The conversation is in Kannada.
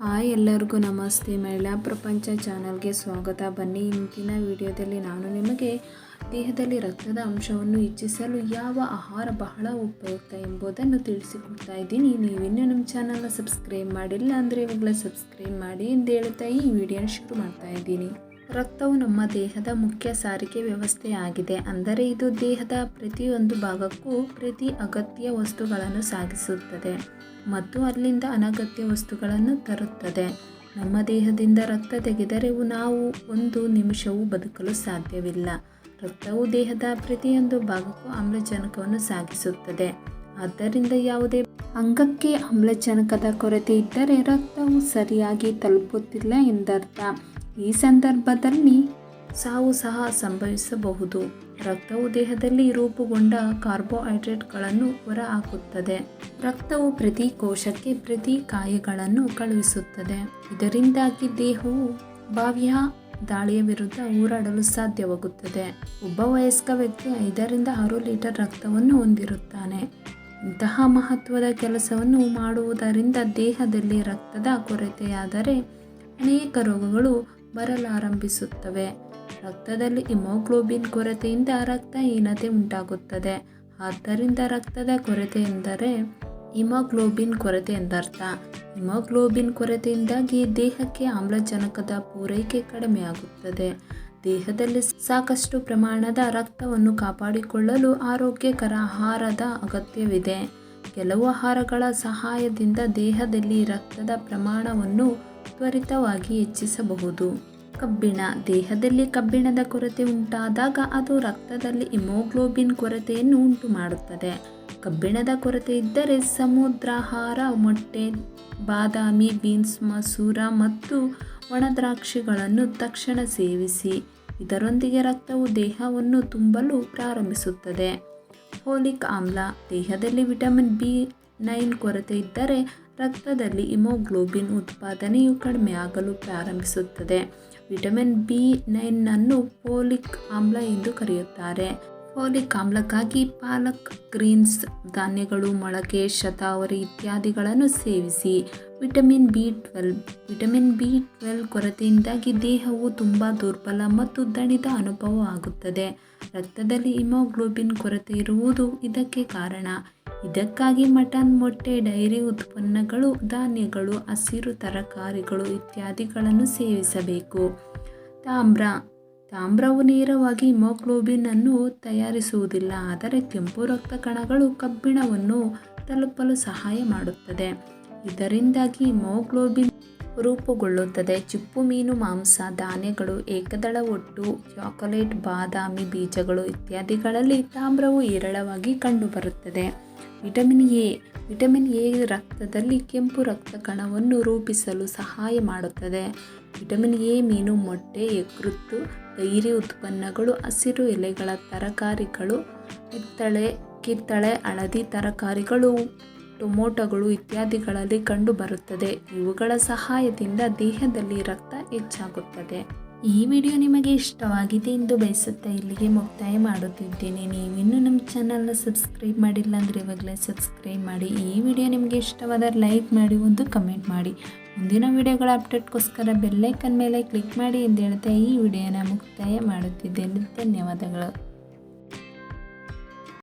ಹಾಯ್ ಎಲ್ಲರಿಗೂ ನಮಸ್ತೆ. ಮಹಿಳಾ ಪ್ರಪಂಚ ಚಾನಲ್ಗೆ ಸ್ವಾಗತ. ಬನ್ನಿ ಇಂದಿನ ವಿಡಿಯೋದಲ್ಲಿ ನಾನು ನಿಮಗೆ ದೇಹದಲ್ಲಿ ರಕ್ತದ ಅಂಶವನ್ನು ಹೆಚ್ಚಿಸಲು ಯಾವ ಆಹಾರ ಬಹಳ ಉಪಯುಕ್ತ ಎಂಬುದನ್ನು ತಿಳಿಸಿಕೊಡ್ತಾ ಇದ್ದೀನಿ. ನೀವಿನ್ನೂ ನಮ್ಮ ಚಾನಲ್ನ ಸಬ್ಸ್ಕ್ರೈಬ್ ಮಾಡಿಲ್ಲ ಅಂದರೆ ಇವಾಗಲೇ ಸಬ್ಸ್ಕ್ರೈಬ್ ಮಾಡಿ ಅಂತ ಹೇಳ್ತಾ ಈ ವಿಡಿಯೋನ ಶುರು ಮಾಡ್ತಾ ಇದ್ದೀನಿ. ರಕ್ತವು ನಮ್ಮ ದೇಹದ ಮುಖ್ಯ ಸಾರಿಗೆ ವ್ಯವಸ್ಥೆಯಾಗಿದೆ. ಅಂದರೆ ಇದು ದೇಹದ ಪ್ರತಿಯೊಂದು ಭಾಗಕ್ಕೂ ಪ್ರತಿ ಅಗತ್ಯ ವಸ್ತುಗಳನ್ನು ಸಾಗಿಸುತ್ತದೆ ಮತ್ತು ಅಲ್ಲಿಂದ ಅನಗತ್ಯ ವಸ್ತುಗಳನ್ನು ತರುತ್ತದೆ. ನಮ್ಮ ದೇಹದಿಂದ ರಕ್ತ ತೆಗೆದರೆ ನಾವು ಒಂದು ನಿಮಿಷವೂ ಬದುಕಲು ಸಾಧ್ಯವಿಲ್ಲ. ರಕ್ತವು ದೇಹದ ಪ್ರತಿಯೊಂದು ಭಾಗಕ್ಕೂ ಆಮ್ಲಜನಕವನ್ನು ಸಾಗಿಸುತ್ತದೆ. ಆದ್ದರಿಂದ ಯಾವುದೇ ಅಂಗಕ್ಕೆ ಆಮ್ಲಜನಕದ ಕೊರತೆ ಇದ್ದರೆ ರಕ್ತವು ಸರಿಯಾಗಿ ತಲುಪುತ್ತಿಲ್ಲ ಎಂದರ್ಥ. ಈ ಸಂದರ್ಭದಲ್ಲಿ ಸಾವು ಸಹ ಸಂಭವಿಸಬಹುದು. ರಕ್ತವು ದೇಹದಲ್ಲಿ ರೂಪುಗೊಂಡ ಕಾರ್ಬೋಹೈಡ್ರೇಟ್ಗಳನ್ನು ಹೊರಹಾಕುತ್ತದೆ. ರಕ್ತವು ಪ್ರತಿ ಕೋಶಕ್ಕೆ ಪ್ರತಿ ಕಾಯಗಳನ್ನು ಕಳುಹಿಸುತ್ತದೆ. ಇದರಿಂದಾಗಿ ದೇಹವು ಬಾಹ್ಯ ದಾಳಿಯ ವಿರುದ್ಧ ಹೋರಾಡಲು ಸಾಧ್ಯವಾಗುತ್ತದೆ. ಒಬ್ಬ ವಯಸ್ಕ ವ್ಯಕ್ತಿ ಐದರಿಂದ ಆರು ಲೀಟರ್ ರಕ್ತವನ್ನು ಹೊಂದಿರುತ್ತಾನೆ. ಇಂತಹ ಮಹತ್ವದ ಕೆಲಸವನ್ನು ಮಾಡುವುದರಿಂದ ದೇಹದಲ್ಲಿ ರಕ್ತದ ಕೊರತೆಯಾದರೆ ಅನೇಕ ರೋಗಗಳು ಬರಲಾರಂಭಿಸುತ್ತವೆ. ರಕ್ತದಲ್ಲಿ ಹಿಮೋಗ್ಲೋಬಿನ್ ಕೊರತೆಯಿಂದ ರಕ್ತಹೀನತೆ ಉಂಟಾಗುತ್ತದೆ. ಆದ್ದರಿಂದ ರಕ್ತದ ಕೊರತೆ ಎಂದರೆ ಹಿಮೋಗ್ಲೋಬಿನ್ ಕೊರತೆ ಎಂದರ್ಥ. ಹಿಮೋಗ್ಲೋಬಿನ್ ಕೊರತೆಯಿಂದಾಗಿ ದೇಹಕ್ಕೆ ಆಮ್ಲಜನಕದ ಪೂರೈಕೆ ಕಡಿಮೆಯಾಗುತ್ತದೆ. ದೇಹದಲ್ಲಿ ಸಾಕಷ್ಟು ಪ್ರಮಾಣದ ರಕ್ತವನ್ನು ಕಾಪಾಡಿಕೊಳ್ಳಲು ಆರೋಗ್ಯಕರ ಆಹಾರದ ಅಗತ್ಯವಿದೆ. ಕೆಲವು ಆಹಾರಗಳ ಸಹಾಯದಿಂದ ದೇಹದಲ್ಲಿ ರಕ್ತದ ಪ್ರಮಾಣವನ್ನು ತ್ವರಿತವಾಗಿ ಹೆಚ್ಚಿಸಬಹುದು. ಕಬ್ಬಿಣ. ದೇಹದಲ್ಲಿ ಕಬ್ಬಿಣದ ಕೊರತೆ ಉಂಟಾದಾಗ ಅದು ರಕ್ತದಲ್ಲಿ ಹಿಮೋಗ್ಲೋಬಿನ್ ಕೊರತೆಯನ್ನು ಉಂಟು ಮಾಡುತ್ತದೆ ಕಬ್ಬಿಣದ ಕೊರತೆ ಇದ್ದರೆ ಸಮುದ್ರಾಹಾರ, ಮೊಟ್ಟೆ, ಬಾದಾಮಿ, ಬೀನ್ಸ್, ಮಸೂರ ಮತ್ತು ಒಣದ್ರಾಕ್ಷಿಗಳನ್ನು ತಕ್ಷಣ ಸೇವಿಸಿ, ಇದರೊಂದಿಗೆ ರಕ್ತವು ದೇಹವನ್ನು ತುಂಬಲು ಪ್ರಾರಂಭಿಸುತ್ತದೆ. ಹೋಲಿಕ್ ಆಮ್ಲ. ದೇಹದಲ್ಲಿ ವಿಟಮಿನ್ ಬಿ ನೈನ್ ಕೊರತೆ ಇದ್ದರೆ ರಕ್ತದಲ್ಲಿ ಹಿಮೋಗ್ಲೋಬಿನ್ ಉತ್ಪಾದನೆಯು ಕಡಿಮೆಯಾಗಲು ಪ್ರಾರಂಭಿಸುತ್ತದೆ. ವಿಟಮಿನ್ ಬಿ ನೈನನ್ನು ಫೋಲಿಕ್ ಆಮ್ಲ ಎಂದು ಕರೆಯುತ್ತಾರೆ. ಫೋಲಿಕ್ ಆಮ್ಲಕ್ಕಾಗಿ ಪಾಲಕ್, ಗ್ರೀನ್ಸ್, ಧಾನ್ಯಗಳು, ಮೊಳಕೆ, ಶತಾವರಿ ಇತ್ಯಾದಿಗಳನ್ನು ಸೇವಿಸಿ. Vitamin B twelve, vitamin B twelve ಕೊರತೆಯಿಂದಾಗಿ ದೇಹವು ತುಂಬ ದುರ್ಬಲ ಮತ್ತು ದಣಿದ ಅನುಭವ ಆಗುತ್ತದೆ. ರಕ್ತದಲ್ಲಿ ಹಿಮೋಗ್ಲೋಬಿನ್ ಕೊರತೆ ಇರುವುದು ಇದಕ್ಕೆ ಕಾರಣ. ಇದಕ್ಕಾಗಿ ಮಟನ್ ಮೊಟ್ಟೆ, ಡೈರಿ ಉತ್ಪನ್ನಗಳು, ಧಾನ್ಯಗಳು, ಹಸಿರು ತರಕಾರಿಗಳು ಇತ್ಯಾದಿಗಳನ್ನು ಸೇವಿಸಬೇಕು. ತಾಮ್ರ. ತಾಮ್ರವು ನೇರವಾಗಿ ಹಿಮೋಗ್ಲೋಬಿನ್ ಅನ್ನು ತಯಾರಿಸುವುದಿಲ್ಲ, ಆದರೆ ಕೆಂಪು ರಕ್ತ ಕಣಗಳು ಕಬ್ಬಿಣವನ್ನು ತಲುಪಲು ಸಹಾಯ ಮಾಡುತ್ತದೆ. ಇದರಿಂದಾಗಿ ಹಿಮೋಗ್ಲೋಬಿನ್ ರೂಪುಗೊಳ್ಳುತ್ತದೆ. ಚಿಪ್ಪು, ಮೀನು, ಮಾಂಸ, ಧಾನ್ಯಗಳು, ಏಕದಳ ಒಟ್ಟು, ಚಾಕೊಲೇಟ್, ಬಾದಾಮಿ ಬೀಜಗಳು ಇತ್ಯಾದಿಗಳಲ್ಲಿ ತಾಮ್ರವು ಹೇರಳವಾಗಿ ಕಂಡುಬರುತ್ತದೆ. ವಿಟಮಿನ್ ಎ ವಿಟಮಿನ್ ಎ ರಕ್ತದಲ್ಲಿ ಕೆಂಪು ರಕ್ತ ಕಣವನ್ನು ರೂಪಿಸಲು ಸಹಾಯ ಮಾಡುತ್ತದೆ. ವಿಟಮಿನ್ ಎ, ಮೀನು, ಮೊಟ್ಟೆ ಯಕೃತ್ತು ಡೈರಿ ಉತ್ಪನ್ನಗಳು, ಹಸಿರು ಎಲೆಗಳ ತರಕಾರಿಗಳು, ಕಿತ್ತಳೆ ಕಿತ್ತಳೆ, ಹಳದಿ ತರಕಾರಿಗಳು ಟೊಮೊಟೊಗಳು ಇತ್ಯಾದಿಗಳಲ್ಲಿ ಕಂಡುಬರುತ್ತದೆ. ಇವುಗಳ ಸಹಾಯದಿಂದ ದೇಹದಲ್ಲಿ ರಕ್ತ ಹೆಚ್ಚಾಗುತ್ತದೆ. ಈ ವಿಡಿಯೋ ನಿಮಗೆ ಇಷ್ಟವಾಗಿದೆ ಎಂದು ಬಯಸುತ್ತಾ ಇಲ್ಲಿಗೆ ಮುಕ್ತಾಯ ಮಾಡುತ್ತಿದ್ದೇನೆ. ನೀವಿನ್ನೂ ನಮ್ಮ ಚಾನಲ್ನ ಸಬ್ಸ್ಕ್ರೈಬ್ ಮಾಡಿಲ್ಲ ಅಂದರೆ ಇವಾಗಲೇ ಸಬ್ಸ್ಕ್ರೈಬ್ ಮಾಡಿ. ಈ ವಿಡಿಯೋ ನಿಮಗೆ ಇಷ್ಟವಾದರೆ ಲೈಕ್ ಮಾಡಿ, ಒಂದು ಕಮೆಂಟ್ ಮಾಡಿ. ಮುಂದಿನ ವಿಡಿಯೋಗಳ ಅಪ್ಡೇಟ್ಗೋಸ್ಕರ ಬೆಲ್ಲೈಕನ್ ಮೇಲೆ ಕ್ಲಿಕ್ ಮಾಡಿ ಎಂದು ಹೇಳ್ತಾ ಈ ವಿಡಿಯೋನ ಮುಕ್ತಾಯ ಮಾಡುತ್ತಿದ್ದೇನೆ. ಧನ್ಯವಾದಗಳು.